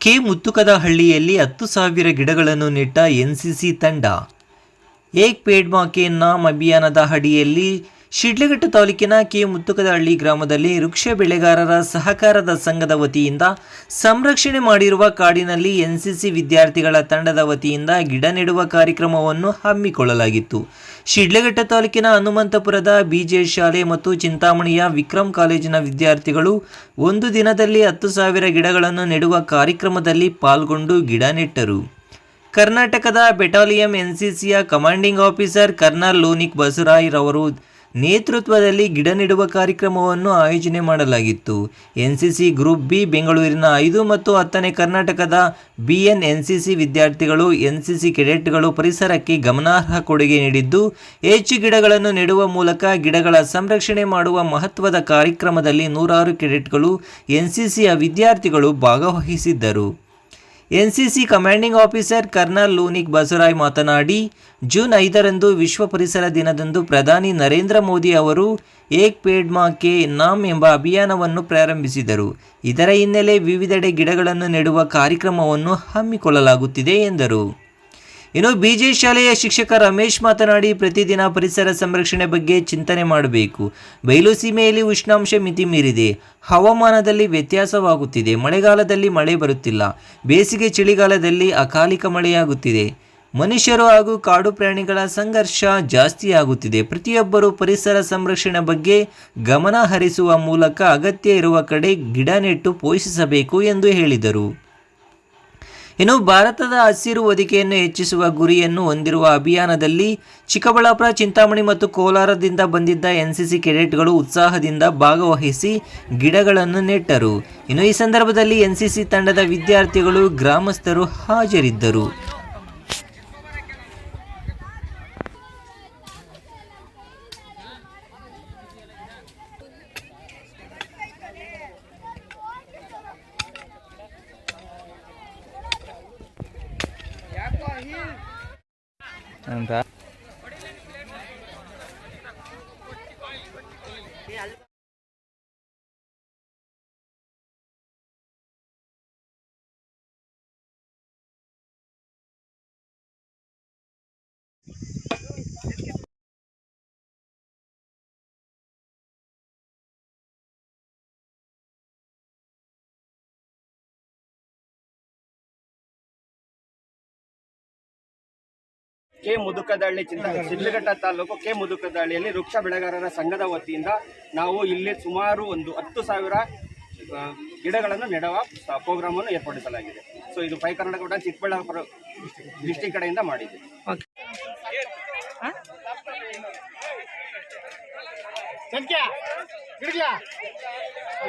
K ಮುತ್ತುಕದಹಳ್ಳಿಯಲ್ಲಿ ಹತ್ತು ಸಾವಿರ ಗಿಡಗಳನ್ನು ನೆಟ್ಟ ಎನ್ಸಿಸಿ ತಂಡ. ಏಕ್ ಪೇಡ್ ಮಾ ಕೆ ನಾಮ್ ಅಭಿಯಾನದ ಅಡಿಯಲ್ಲಿ ಶಿಡ್ಲಘಟ್ಟ ತಾಲೂಕಿನ ಕೆ ಮುತ್ತುಕದಹಳ್ಳಿ ಗ್ರಾಮದಲ್ಲಿ ವೃಕ್ಷ ಬೆಳೆಗಾರರ ಸಹಕಾರದ ಸಂಘದ ವತಿಯಿಂದ ಸಂರಕ್ಷಣೆ ಮಾಡಿರುವ ಕಾಡಿನಲ್ಲಿ ಎನ್ಸಿಸಿ ವಿದ್ಯಾರ್ಥಿಗಳ ತಂಡದ ವತಿಯಿಂದ ಗಿಡ ನೆಡುವ ಕಾರ್ಯಕ್ರಮವನ್ನು ಹಮ್ಮಿಕೊಳ್ಳಲಾಗಿತ್ತು. ಶಿಡ್ಲಘಟ್ಟ ತಾಲೂಕಿನ ಹನುಮಂತಪುರದ ಬಿಜೆ ಶಾಲೆ ಮತ್ತು ಚಿಂತಾಮಣಿಯ ವಿಕ್ರಮ್ ಕಾಲೇಜಿನ ವಿದ್ಯಾರ್ಥಿಗಳು ಒಂದು ದಿನದಲ್ಲಿ ಹತ್ತು ಸಾವಿರ ಗಿಡಗಳನ್ನು ನೆಡುವ ಕಾರ್ಯಕ್ರಮದಲ್ಲಿ ಪಾಲ್ಗೊಂಡು ಗಿಡ ನೆಟ್ಟರು. ಕರ್ನಾಟಕದ battalion ಎನ್ಸಿಸಿಯ commanding officer colonel Lonik Basavaray ರವರು ನೇತೃತ್ವದಲ್ಲಿ ಗಿಡ ನೆಡುವ ಕಾರ್ಯಕ್ರಮವನ್ನು ಆಯೋಜನೆ ಮಾಡಲಾಗಿತ್ತು. ಎನ್ಸಿಸಿ ಗ್ರೂಪ್ ಬಿ, ಬೆಂಗಳೂರಿನ ಐದು ಮತ್ತು ಹತ್ತನೇ ಕರ್ನಾಟಕದ ಬಿಎನ್ ಎನ್ಸಿಸಿ ವಿದ್ಯಾರ್ಥಿಗಳು, ಎನ್ಸಿಸಿ ಕೆಡೆಟ್ಗಳು ಪರಿಸರಕ್ಕೆ ಗಮನಾರ್ಹ ಕೊಡುಗೆ ನೀಡಿದ್ದು, ಹೆಚ್ಚು ಗಿಡಗಳನ್ನು ನೆಡುವ ಮೂಲಕ ಗಿಡಗಳ ಸಂರಕ್ಷಣೆ ಮಾಡುವ ಮಹತ್ವದ ಕಾರ್ಯಕ್ರಮದಲ್ಲಿ ನೂರಾರು ಕೆಡೆಟ್ಗಳು, ಎನ್ಸಿಸಿಯ ವಿದ್ಯಾರ್ಥಿಗಳು ಭಾಗವಹಿಸಿದ್ದರು. NCC commanding officer colonel Loonik Basavaray ಮಾತನಾಡಿ, ಜೂನ್ ಐದರಂದು ವಿಶ್ವ ಪರಿಸರ ದಿನದಂದು ಪ್ರಧಾನಿ ನರೇಂದ್ರ ಮೋದಿ ಅವರು ಏಕ್ ಪೇಡ್ ಮಾ ಕೆ ನಾಮ್ ಎಂಬ ಅಭಿಯಾನವನ್ನು ಪ್ರಾರಂಭಿಸಿದರು. ಇದರ ಹಿನ್ನೆಲೆ ವಿವಿಧೆಡೆ ಗಿಡಗಳನ್ನು ನೆಡುವ ಕಾರ್ಯಕ್ರಮವನ್ನು ಹಮ್ಮಿಕೊಳ್ಳಲಾಗುತ್ತಿದೆ ಎಂದರು. ಇನ್ನು ಬಿಜೆ ಶಾಲೆಯ ಶಿಕ್ಷಕ ರಮೇಶ್ ಮಾತನಾಡಿ, ಪ್ರತಿದಿನ ಪರಿಸರ ಸಂರಕ್ಷಣೆ ಬಗ್ಗೆ ಚಿಂತನೆ ಮಾಡಬೇಕು. ಬಯಲು ಸೀಮೆಯಲ್ಲಿ ಉಷ್ಣಾಂಶ ಮಿತಿ ಮೀರಿದೆ. ಹವಾಮಾನದಲ್ಲಿ ವ್ಯತ್ಯಾಸವಾಗುತ್ತಿದೆ. ಮಳೆಗಾಲದಲ್ಲಿ ಮಳೆ ಬರುತ್ತಿಲ್ಲ. ಬೇಸಿಗೆ ಚಳಿಗಾಲದಲ್ಲಿ ಅಕಾಲಿಕ ಮಳೆಯಾಗುತ್ತಿದೆ. ಮನುಷ್ಯರು ಹಾಗೂ ಕಾಡು ಪ್ರಾಣಿಗಳ ಸಂಘರ್ಷ ಜಾಸ್ತಿಯಾಗುತ್ತಿದೆ. ಪ್ರತಿಯೊಬ್ಬರೂ ಪರಿಸರ ಸಂರಕ್ಷಣೆ ಬಗ್ಗೆ ಗಮನ ಹರಿಸುವ ಮೂಲಕ ಅಗತ್ಯ ಇರುವ ಕಡೆ ಗಿಡ ನೆಟ್ಟು ಪೋಷಿಸಬೇಕು ಎಂದು ಹೇಳಿದರು. ಇನ್ನು ಭಾರತದ ಹಸಿರು ಹೊದಿಕೆಯನ್ನು ಹೆಚ್ಚಿಸುವ ಗುರಿಯನ್ನು ಹೊಂದಿರುವ ಅಭಿಯಾನದಲ್ಲಿ ಚಿಕ್ಕಬಳ್ಳಾಪುರ, ಚಿಂತಾಮಣಿ ಮತ್ತು ಕೋಲಾರದಿಂದ ಬಂದಿದ್ದ ಎನ್ಸಿಸಿ ಕೆಡೆಟ್ಗಳು ಉತ್ಸಾಹದಿಂದ ಭಾಗವಹಿಸಿ ಗಿಡಗಳನ್ನು ನೆಟ್ಟರು. ಇನ್ನು ಈ ಸಂದರ್ಭದಲ್ಲಿ ಎನ್ಸಿಸಿ ತಂಡದ ವಿದ್ಯಾರ್ಥಿಗಳು, ಗ್ರಾಮಸ್ಥರು ಹಾಜರಿದ್ದರು. ಅಂತ ಕೆ ಮುದುಕದಹಳ್ಳಿ ಚಿಂತ ಶಿಡ್ಲಘಟ್ಟ ತಾಲೂಕು ಕೆ ಮುದುಕದಹಳ್ಳಿಯಲ್ಲಿ ವೃಕ್ಷ ಬೆಳೆಗಾರರ ಸಂಘದ ವತಿಯಿಂದ ನಾವು ಇಲ್ಲಿ ಸುಮಾರು ಒಂದು ಹತ್ತು ಸಾವಿರ ಗಿಡಗಳನ್ನು ನೆಡುವ ಪ್ರೋಗ್ರಾಮನ್ನು ಏರ್ಪಡಿಸಲಾಗಿದೆ. ಸೊ ಇದು ಪೈ ಕರ್ನಾಟಕ ಕೂಡ ಚಿಕ್ಕಬಳ್ಳಾಪುರ ಡಿಸ್ಟಿಕ್ ಕಡೆಯಿಂದ ಮಾಡಿದೆ.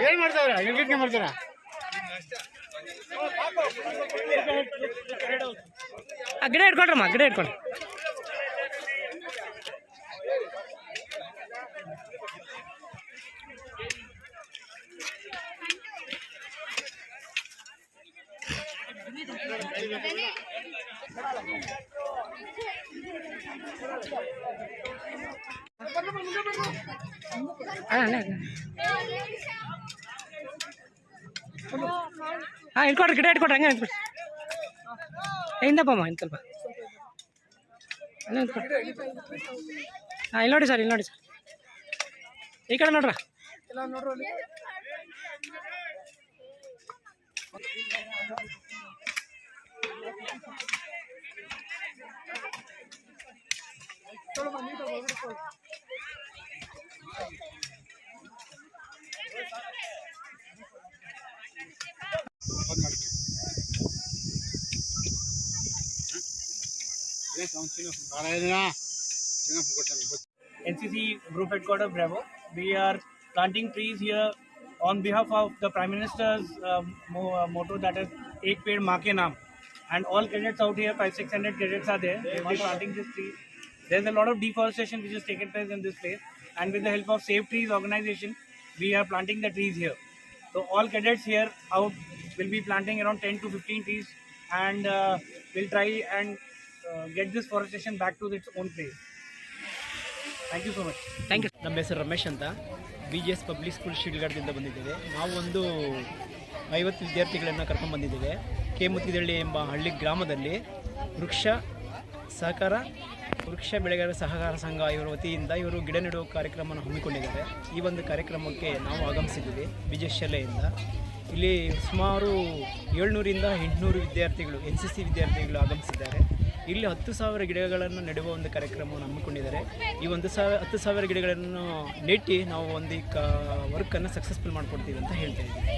ಏನ್ ಮಾಡ್ತಾವ್ರ? ಗಿಡಕ್ಕೆ ಮಾಡ್ತಾರ? ಗಿಡ ಹಿಡ್ಕೊಳ್ರಮ್ಮ ಗಿಡ ಇಟ್ಕೊಳ್ರಿ ಹಾಂ ಇಟ್ಕೊಡ್ರಿ ಗಿಡ ಇಟ್ಕೊಡ್ರಿ ಹಂಗೆ ಇಟ್ಕೊಡ್ರಿ ಹಿಂದಪ್ಪಮ್ಮ ಹಿಂದೆ ಸ್ವಲ್ಪ ಅಲ್ಲೇ ನಿಂತ್ಕೊಡ್ರಿ ಹಾಂ ಇಲ್ಲಿ ನೋಡಿ ಸರ್ ಇಲ್ಲಿ ನೋಡಿ ಸರ್ ಈ ಕಡೆ ನೋಡ್ರ NCC Group Headquarter Bravo. We are planting trees here on behalf of the Prime Minister's uh, uh, motto that is Ek Ped Maa Ke Naam. And all cadets out here, five, six hundred cadets are there. Will be planting this tree. There's a lot of deforestation which has taken place in this place. And with the help of Save Trees organization, we are planting the trees here. So all cadets here out will be planting around 10 to 15 trees and uh, we'll try and uh, get this forestation back to its own place. Thank you so much. Thank you ನಮ್ಮ ಹೆಸರು ರಮೇಶ್ ಅಂತ B G S public school ಶಿಡ್ಲಘಟ್ಟದಿಂದ ಬಂದಿದ್ದೇವೆ ನಾವು ಒಂದು ಐವತ್ತು ವಿದ್ಯಾರ್ಥಿಗಳನ್ನು ಕರ್ಕೊಂಡು ಬಂದಿದ್ದೇವೆ ಕೆ ಮುತ್ತಿದಳ್ಳಿ ಎಂಬ ಹಳ್ಳಿ ಗ್ರಾಮದಲ್ಲಿ ವೃಕ್ಷ ಸಹಕಾರ, ವೃಕ್ಷ ಬೆಳೆಗಾರರ ಸಹಕಾರ ಸಂಘ ಇವರ ವತಿಯಿಂದ ಇವರು ಗಿಡ ನೆಡುವ ಕಾರ್ಯಕ್ರಮವನ್ನು ಹಮ್ಮಿಕೊಂಡಿದ್ದಾರೆ. ಈ ಒಂದು ಕಾರ್ಯಕ್ರಮಕ್ಕೆ ನಾವು ಆಗಮಿಸಿದ್ದೀವಿ ವಿಜಯಶಾಲೆಯಿಂದ ಇಲ್ಲಿ ಸುಮಾರು ಏಳ್ನೂರಿಂದ ಎಂಟುನೂರು ವಿದ್ಯಾರ್ಥಿಗಳು, ಎನ್ ಸಿ ಸಿ ವಿದ್ಯಾರ್ಥಿಗಳು ಆಗಮಿಸಿದ್ದಾರೆ. ಇಲ್ಲಿ ಹತ್ತು ಸಾವಿರ ಗಿಡಗಳನ್ನು ನೆಡುವ ಒಂದು ಕಾರ್ಯಕ್ರಮವನ್ನು ಹಮ್ಮಿಕೊಂಡಿದ್ದಾರೆ. ಈ ಒಂದು ಸಾವಿರ ಹತ್ತು ಸಾವಿರ ಗಿಡಗಳನ್ನು ನೆಟ್ಟಿ ನಾವು ಒಂದು ಕ ವರ್ಕನ್ನು ಸಕ್ಸಸ್ಫುಲ್ ಮಾಡಿಕೊಡ್ತೀವಿ ಅಂತ ಹೇಳ್ತಾ ಇದ್ದೀವಿ.